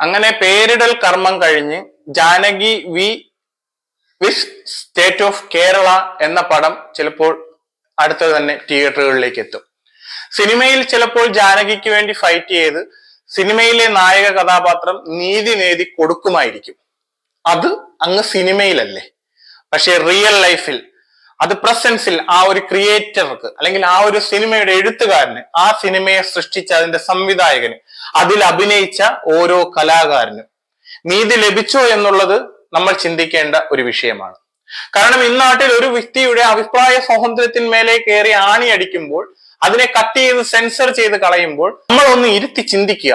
അങ്ങനെ പേരിടൽ കർമ്മം കഴിഞ്ഞ് Janaki V vs state of Kerala എന്ന പടം ചിലപ്പോൾ അടുത്തത് തന്നെ തിയേറ്ററുകളിലേക്ക് എത്തും. സിനിമയിൽ ചിലപ്പോൾ ജാനകിക്ക് വേണ്ടി ഫൈറ്റ് ചെയ്ത് സിനിമയിലെ നായക കഥാപാത്രം നീതി നേടി കൊടുക്കുമായിരിക്കും. അത് അങ്ങ് സിനിമയിലല്ലേ? പക്ഷെ റിയൽ ലൈഫിൽ അത് പ്രസൻസിൽ ആ ഒരു ക്രിയേറ്റർക്ക് അല്ലെങ്കിൽ ആ ഒരു സിനിമയുടെ എഴുത്തുകാരന് ആ സിനിമയെ സൃഷ്ടിച്ച അതിന്റെ സംവിധായകന് അതിൽ അഭിനയിച്ച ഓരോ കലാകാരനും. നീതി ലഭിച്ചോ എന്നുള്ളത് നമ്മൾ ചിന്തിക്കേണ്ട ഒരു വിഷയമാണ്. കാരണം ഇന്നാട്ടിൽ ഒരു വ്യക്തിയുടെ അഭിപ്രായ സ്വാതന്ത്ര്യത്തിന്മേലെ കയറി ആണി അടിക്കുമ്പോൾ അതിനെ കട്ട് ചെയ്ത് സെൻസർ ചെയ്ത് കളയുമ്പോൾ നമ്മൾ ഒന്ന് ഇരുത്തി ചിന്തിക്കുക.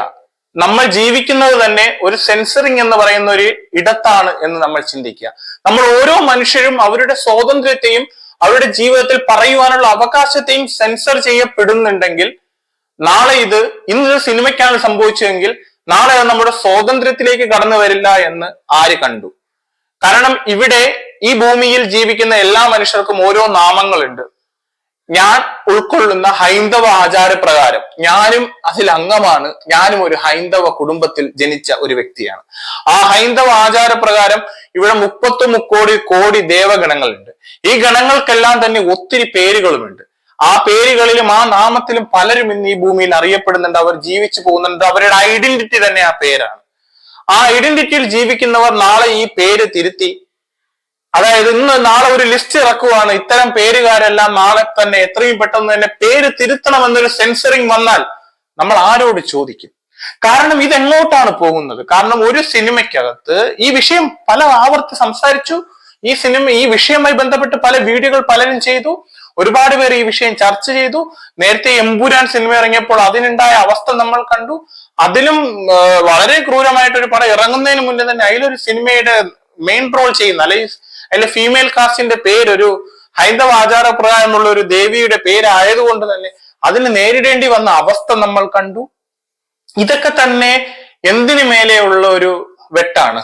നമ്മൾ ജീവിക്കുന്നത് തന്നെ ഒരു സെൻസറിങ് എന്ന് പറയുന്ന ഒരു ഇടത്താണ് എന്ന് നമ്മൾ ചിന്തിക്കുക. നമ്മൾ ഓരോ മനുഷ്യരും അവരുടെ സ്വാതന്ത്ര്യത്തെയും അവരുടെ ജീവിതത്തിൽ പറയുവാനുള്ള അവകാശത്തെയും സെൻസർ ചെയ്യപ്പെടുന്നുണ്ടെങ്കിൽ നാളെ ഇത് ഇന്നൊരു സിനിമയ്ക്കാണ് സംഭവിച്ചതെങ്കിൽ നാളെ അത് നമ്മുടെ സ്വാതന്ത്ര്യത്തിലേക്ക് കടന്നു വരില്ല എന്ന് ആര് കണ്ടു? കാരണം ഇവിടെ ഈ ഭൂമിയിൽ ജീവിക്കുന്ന എല്ലാ മനുഷ്യർക്കും ഓരോ നാമങ്ങളുണ്ട്. ഞാൻ ഉൾക്കൊള്ളുന്ന ഹൈന്ദവ ആചാരപ്രകാരം ഞാനും അതിൽ അംഗമാണ് ഞാനും ഒരു ഹൈന്ദവ കുടുംബത്തിൽ ജനിച്ച ഒരു വ്യക്തിയാണ്. ആ ഹൈന്ദവ ആചാരപ്രകാരം ഇവിടെ മുപ്പത്തി മുക്കോടി കോടി ദേവഗണങ്ങളുണ്ട്. ഈ ഗണങ്ങൾക്കെല്ലാം തന്നെ ഒത്തിരി പേരുകളുമുണ്ട്. ആ പേരുകളിലും ആ നാമത്തിലും പലരും ഇന്ന് ഈ ഭൂമിയിൽ അറിയപ്പെടുന്നുണ്ട് അവർ ജീവിച്ചു പോകുന്നുണ്ട് അവരുടെ ഐഡന്റിറ്റി തന്നെ ആ പേരാണ്. ആ ഐഡന്റിറ്റിയിൽ ജീവിക്കുന്നവർ നാളെ ഈ പേര് തിരുത്തി അതായത് ഇന്ന് നാളെ ഒരു ലിസ്റ്റ് ഇറക്കുവാണ്. ഇത്തരം പേരുകാരെല്ലാം നാളെ തന്നെ എത്രയും പെട്ടെന്ന് തന്നെ പേര് തിരുത്തണമെന്നൊരു സെൻസറിങ് വന്നാൽ നമ്മൾ ആരോട് ചോദിക്കും? കാരണം ഇതെങ്ങോട്ടാണ് പോകുന്നത്? കാരണം ഒരു സിനിമയ്ക്കകത്ത് ഈ വിഷയം പല ആവർത്തി സംസാരിച്ചു. ഈ സിനിമ ഈ വിഷയവുമായി ബന്ധപ്പെട്ട് പല വീഡിയോകൾ പലരും ചെയ്തു. ഒരുപാട് പേർ ഈ വിഷയം ചർച്ച ചെയ്തു. നേരത്തെ എമ്പുരാൻ സിനിമ ഇറങ്ങിയപ്പോൾ അതിനുണ്ടായ അവസ്ഥ നമ്മൾ കണ്ടു. അതിലും വളരെ ക്രൂരമായിട്ടൊരു പടം ഇറങ്ങുന്നതിന് മുന്നേ തന്നെ അതിലൊരു സിനിമയുടെ മെയിൻ റോൾ ചെയ്യുന്ന അല്ലെങ്കിൽ അതിലെ ഫീമെയിൽ കാസ്റ്റിന്റെ പേരൊരു ഹൈന്ദവ ആചാരപ്രകാരമുള്ള ഒരു ദേവിയുടെ പേരായതുകൊണ്ട് തന്നെ അതിന് നേരിടേണ്ടി വന്ന അവസ്ഥ നമ്മൾ കണ്ടു. ഇതൊക്കെ തന്നെ എന്തിനു മേലെയുള്ള ഒരു വെട്ടാണ്?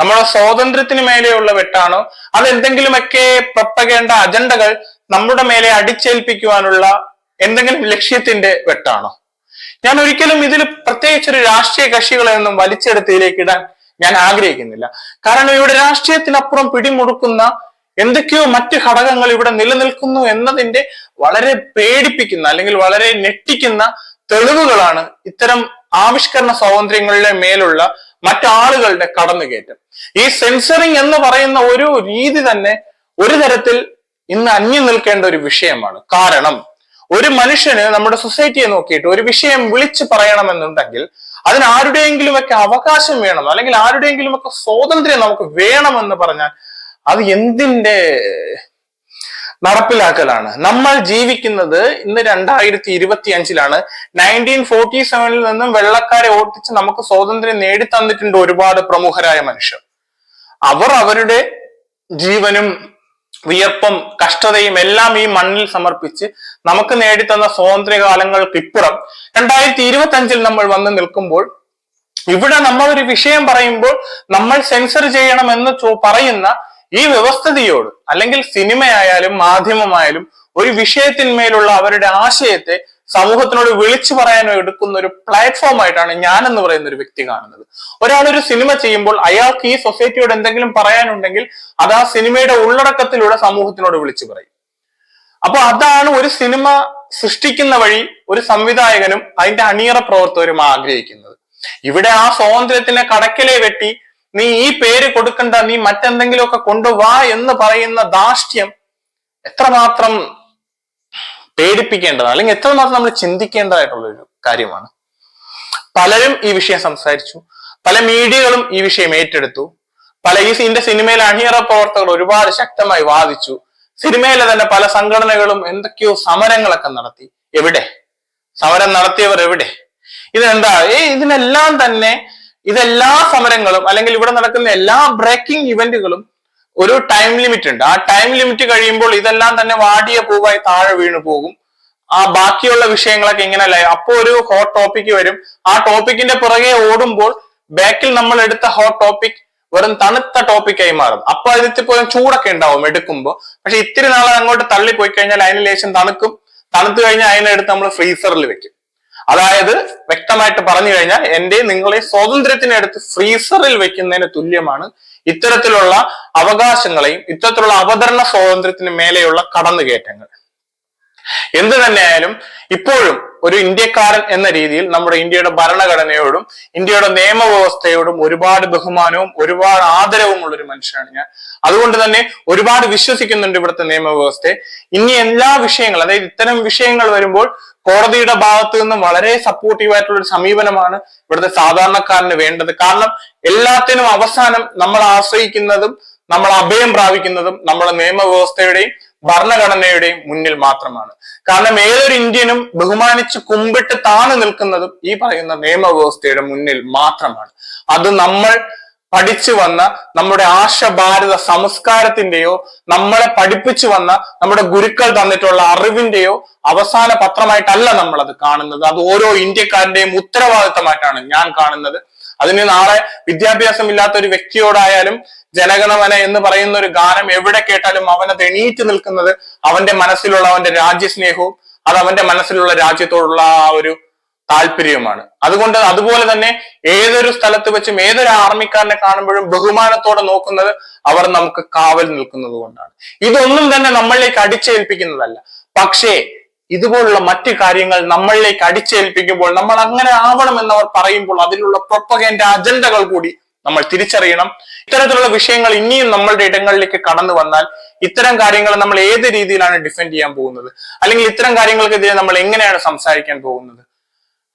നമ്മുടെ സ്വാതന്ത്ര്യത്തിന് മേലെയുള്ള വെട്ടാണോ? അതെന്തെങ്കിലുമൊക്കെ പ്രപ്പകേണ്ട അജണ്ടകൾ നമ്മുടെ മേലെ അടിച്ചേൽപ്പിക്കുവാനുള്ള എന്തെങ്കിലും ലക്ഷ്യത്തിന്റെ വെട്ടാണോ? ഞാൻ ഒരിക്കലും ഇതിൽ പ്രത്യേകിച്ചൊരു രാഷ്ട്രീയ കക്ഷികളെ ഒന്നും വലിച്ചെടുത്തിലേക്ക് ഇടാൻ ഞാൻ ആഗ്രഹിക്കുന്നില്ല. കാരണം ഇവിടെ രാഷ്ട്രീയത്തിനപ്പുറം പിടിമുറുക്കുന്ന എന്തൊക്കെയോ മറ്റു ഘടകങ്ങൾ ഇവിടെ നിലനിൽക്കുന്നു എന്നതിന്റെ വളരെ പേടിപ്പിക്കുന്ന അല്ലെങ്കിൽ വളരെ ഞെട്ടിക്കുന്ന തെളിവുകളാണ് ഇത്തരം ആവിഷ്കരണ സ്വാതന്ത്ര്യങ്ങളുടെ മേലുള്ള മറ്റാളുകളുടെ കടന്നുകയറ്റം. ഈ സെൻസറിങ് എന്ന് പറയുന്ന ഒരു രീതി തന്നെ ഒരു തരത്തിൽ ഇന്ന് അന്യം നിൽക്കേണ്ട ഒരു വിഷയമാണ്. കാരണം ഒരു മനുഷ്യന് നമ്മുടെ സൊസൈറ്റിയെ നോക്കിയിട്ട് ഒരു വിഷയം വിളിച്ചു പറയണമെന്നുണ്ടെങ്കിൽ അതിന് ആരുടെയെങ്കിലും ഒക്കെ അവകാശം വേണം അല്ലെങ്കിൽ ആരുടെയെങ്കിലും ഒക്കെ സ്വാതന്ത്ര്യം നമുക്ക് വേണമെന്ന് പറഞ്ഞാൽ അത് എന്തിന്റെ നടപ്പിലാക്കലാണ്? നമ്മൾ ജീവിക്കുന്നത് ഇന്ന് രണ്ടായിരത്തി ഇരുപത്തി അഞ്ചിലാണ് നയന്റീൻ ഫോർട്ടി സെവനിൽ നിന്നും വെള്ളക്കാരെ ഓട്ടിച്ച് നമുക്ക് സ്വാതന്ത്ര്യം നേടിത്തന്നിട്ടുണ്ട് ഒരുപാട് പ്രമുഖരായ മനുഷ്യർ. അവർ അവരുടെ ജീവനും വിയർപ്പും കഷ്ടതയും എല്ലാം ഈ മണ്ണിൽ സമർപ്പിച്ച് നമുക്ക് നേടിത്തന്ന സ്വാതന്ത്ര്യ കാലങ്ങൾക്ക് ഇപ്പുറം രണ്ടായിരത്തി ഇരുപത്തി അഞ്ചിൽ നമ്മൾ വന്ന് നിൽക്കുമ്പോൾ ഇവിടെ നമ്മൾ ഒരു വിഷയം പറയുമ്പോൾ നമ്മൾ സെൻസർ ചെയ്യണം എന്ന് പറയുന്ന ഈ വ്യവസ്ഥിതിയോട് അല്ലെങ്കിൽ സിനിമയായാലും മാധ്യമമായാലും ഒരു വിഷയത്തിന്മേലുള്ള അവരുടെ ആശയത്തെ സമൂഹത്തിനോട് വിളിച്ചു പറയാനോ എടുക്കുന്ന ഒരു പ്ലാറ്റ്ഫോം ആയിട്ടാണ് ഞാൻ എന്ന് പറയുന്ന ഒരു വ്യക്തി കാണുന്നത്. ഒരാൾ ഒരു സിനിമ ചെയ്യുമ്പോൾ അയാൾക്ക് ഈ സൊസൈറ്റിയോട് എന്തെങ്കിലും പറയാനുണ്ടെങ്കിൽ അത് ആ സിനിമയുടെ ഉള്ളടക്കത്തിലൂടെ സമൂഹത്തിനോട് വിളിച്ചു പറയും. അപ്പൊ അതാണ് ഒരു സിനിമ സൃഷ്ടിക്കുന്ന വഴി ഒരു സംവിധായകനും അതിന്റെ അണിയറ പ്രവർത്തകരും ആഗ്രഹിക്കുന്നത്. ഇവിടെ ആ സ്വാതന്ത്ര്യത്തിനെ കടക്കലെ വെട്ടി നീ ഈ പേര് കൊടുക്കണ്ട നീ മറ്റെന്തെങ്കിലുമൊക്കെ കൊണ്ടുവാ എന്ന് പറയുന്ന ദാഷ്ട്യം എത്രമാത്രം പേടിപ്പിക്കേണ്ടത് അല്ലെങ്കിൽ എത്രമാത്രം നമ്മൾ ചിന്തിക്കേണ്ടതായിട്ടുള്ള ഒരു കാര്യമാണ്. പലരും ഈ വിഷയം സംസാരിച്ചു. പല മീഡിയകളും ഈ വിഷയം ഏറ്റെടുത്തു. പല ഈ ഇതിന്റെ സിനിമയിലെ അണിയറ പ്രവർത്തകർ ഒരുപാട് ശക്തമായി വാദിച്ചു. സിനിമയിലെ തന്നെ പല സംഘടനകളും എന്തൊക്കെയോ സമരങ്ങളൊക്കെ നടത്തി. എവിടെ? സമരം നടത്തിയവർ എവിടെ? ഇതെന്താ ഏ ഇതിനെല്ലാം തന്നെ ഇതെല്ലാ സമരങ്ങളും അല്ലെങ്കിൽ ഇവിടെ നടക്കുന്ന എല്ലാ ബ്രേക്കിംഗ് ഇവന്റുകളും ഒരു ടൈം ലിമിറ്റ് ഉണ്ട്. ആ ടൈം ലിമിറ്റ് കഴിയുമ്പോൾ ഇതെല്ലാം തന്നെ വാടിയ പൂവായി താഴെ വീണു പോകും. ആ ബാക്കിയുള്ള വിഷയങ്ങളൊക്കെ ഇങ്ങനെ അല്ലേ അപ്പോ ഒരു ഹോട്ട് ടോപ്പിക് വരും. ആ ടോപ്പിക്കിന്റെ പുറകെ ഓടുമ്പോൾ ബാക്കിൽ നമ്മൾ എടുത്ത ഹോട്ട് ടോപ്പിക് വെറും തണുത്ത ടോപ്പിക്കായി മാറും. അപ്പൊ അതിൽ പോലും ചൂടൊക്കെ ഉണ്ടാവും എടുക്കുമ്പോൾ. പക്ഷെ ഇത്തിരി നാളെ അങ്ങോട്ട് തള്ളി പോയി കഴിഞ്ഞാൽ അതിന് ലേശം തണുക്കും. തണുത്തു കഴിഞ്ഞാൽ അതിനെടുത്ത് നമ്മൾ ഫ്രീസറിൽ വെക്കും. അതായത് വ്യക്തമായിട്ട് പറഞ്ഞു കഴിഞ്ഞാൽ എന്റെ നിങ്ങളെ സ്വാതന്ത്ര്യത്തിനടുത്ത് ഫ്രീസറിൽ വെക്കുന്നതിന് തുല്യമാണ് ഇത്തരത്തിലുള്ള അവകാശങ്ങളെയും ഇത്തരത്തിലുള്ള അവതരണ സ്വാതന്ത്ര്യത്തിന് മേലെയുള്ള കടന്നുകയറ്റങ്ങൾ. എന്ത് തന്നെയായാലും ഇപ്പോഴും ഒരു ഇന്ത്യക്കാരൻ എന്ന രീതിയിൽ നമ്മുടെ ഇന്ത്യയുടെ ഭരണഘടനയോടും ഇന്ത്യയുടെ നിയമവ്യവസ്ഥയോടും ഒരുപാട് ബഹുമാനവും ഒരുപാട് ആദരവും ഉള്ള ഒരു മനുഷ്യനാണ് ഞാൻ. അതുകൊണ്ട് തന്നെ ഒരുപാട് വിശ്വസിക്കുന്നുണ്ട് ഇവിടുത്തെ നിയമവ്യവസ്ഥയെ ഇനി എല്ലാ വിഷയങ്ങളും അതായത് ഇത്തരം വിഷയങ്ങൾ വരുമ്പോൾ കോടതിയുടെ ഭാഗത്തു നിന്നും വളരെ സപ്പോർട്ടീവ് ആയിട്ടുള്ള ഒരു സമീപനമാണ് ഇവിടുത്തെ സാധാരണക്കാരന് വേണ്ടത്. കാരണം എല്ലാത്തിനും അവസാനം നമ്മൾ ആശ്രയിക്കുന്നതും നമ്മൾ അഭയം പ്രാപിക്കുന്നതും നമ്മുടെ നിയമവ്യവസ്ഥയുടെയും ഭരണഘടനയുടെയും മുന്നിൽ മാത്രമാണ്. കാരണം ഏതൊരു ഇന്ത്യനും ബഹുമാനിച്ച് കുമ്പിട്ട് താണു നിൽക്കുന്നതും ഈ പറയുന്ന നിയമവ്യവസ്ഥയുടെ മുന്നിൽ മാത്രമാണ്. അത് നമ്മൾ പഠിച്ചു വന്ന നമ്മുടെ ആശ ഭാരത സംസ്കാരത്തിന്റെയോ നമ്മളെ പഠിപ്പിച്ചു വന്ന നമ്മുടെ ഗുരുക്കൾ തന്നിട്ടുള്ള അറിവിന്റെയോ അവസാന പത്രമായിട്ടല്ല നമ്മൾ അത് കാണുന്നത്. അത് ഓരോ ഇന്ത്യക്കാരന്റെയും ഉത്തരവാദിത്തമായിട്ടാണ് ഞാൻ കാണുന്നത്. അതിന് നാളെ വിദ്യാഭ്യാസം ഇല്ലാത്ത ഒരു വ്യക്തിയോടായാലും ജനഗണമന എന്ന് പറയുന്ന ഒരു ഗാനം എവിടെ കേട്ടാലും അവനത് എണീറ്റ് നിൽക്കുന്നത് അവന്റെ മനസ്സിലുള്ള അവന്റെ രാജ്യസ്നേഹവും അത് അവന്റെ മനസ്സിലുള്ള രാജ്യത്തോടുള്ള ആ ഒരു താല്പര്യവുമാണ്. അതുകൊണ്ട് അതുപോലെ തന്നെ ഏതൊരു സ്ഥലത്ത് വെച്ചും ഏതൊരു ആർമിക്കാരനെ കാണുമ്പോഴും ബഹുമാനത്തോടെ നോക്കുന്നത് അവർ നമുക്ക് കാവൽ നിൽക്കുന്നത് കൊണ്ടാണ്. ഇതൊന്നും തന്നെ നമ്മളിലേക്ക് അടിച്ചേൽപ്പിക്കുന്നതല്ല. പക്ഷേ ഇതുപോലുള്ള മറ്റു കാര്യങ്ങൾ നമ്മളിലേക്ക് അടിച്ചേൽപ്പിക്കുമ്പോൾ നമ്മൾ അങ്ങനെ ആവണം എന്നവർ പറയുമ്പോൾ അതിലുള്ള പ്രൊപ്പകേന്റെ അജണ്ടകൾ കൂടി നമ്മൾ തിരിച്ചറിയണം. ഇത്തരത്തിലുള്ള വിഷയങ്ങൾ ഇനിയും നമ്മളുടെ ഇടങ്ങളിലേക്ക് കടന്നു വന്നാൽ ഇത്തരം കാര്യങ്ങൾ നമ്മൾ ഏത് രീതിയിലാണ് ഡിഫെൻഡ് ചെയ്യാൻ പോകുന്നത്? അല്ലെങ്കിൽ ഇത്തരം കാര്യങ്ങൾക്കെതിരെ നമ്മൾ എങ്ങനെയാണ് സംസാരിക്കാൻ പോകുന്നത്?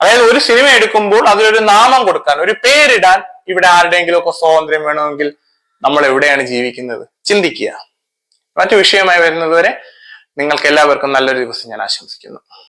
അതായത് ഒരു സിനിമ എടുക്കുമ്പോൾ അതിലൊരു നാമം കൊടുക്കാൻ ഒരു പേരിടാൻ ഇവിടെ ആരുടെയെങ്കിലും ഒക്കെ സ്വാതന്ത്ര്യം വേണമെങ്കിൽ നമ്മൾ എവിടെയാണ് ജീവിക്കുന്നത്? ചിന്തിക്കുക. മറ്റു വിഷയമായി വരുന്നതുവരെ നിങ്ങൾക്ക് എല്ലാവർക്കും നല്ലൊരു ദിവസം ഞാൻ ആശംസിക്കുന്നു.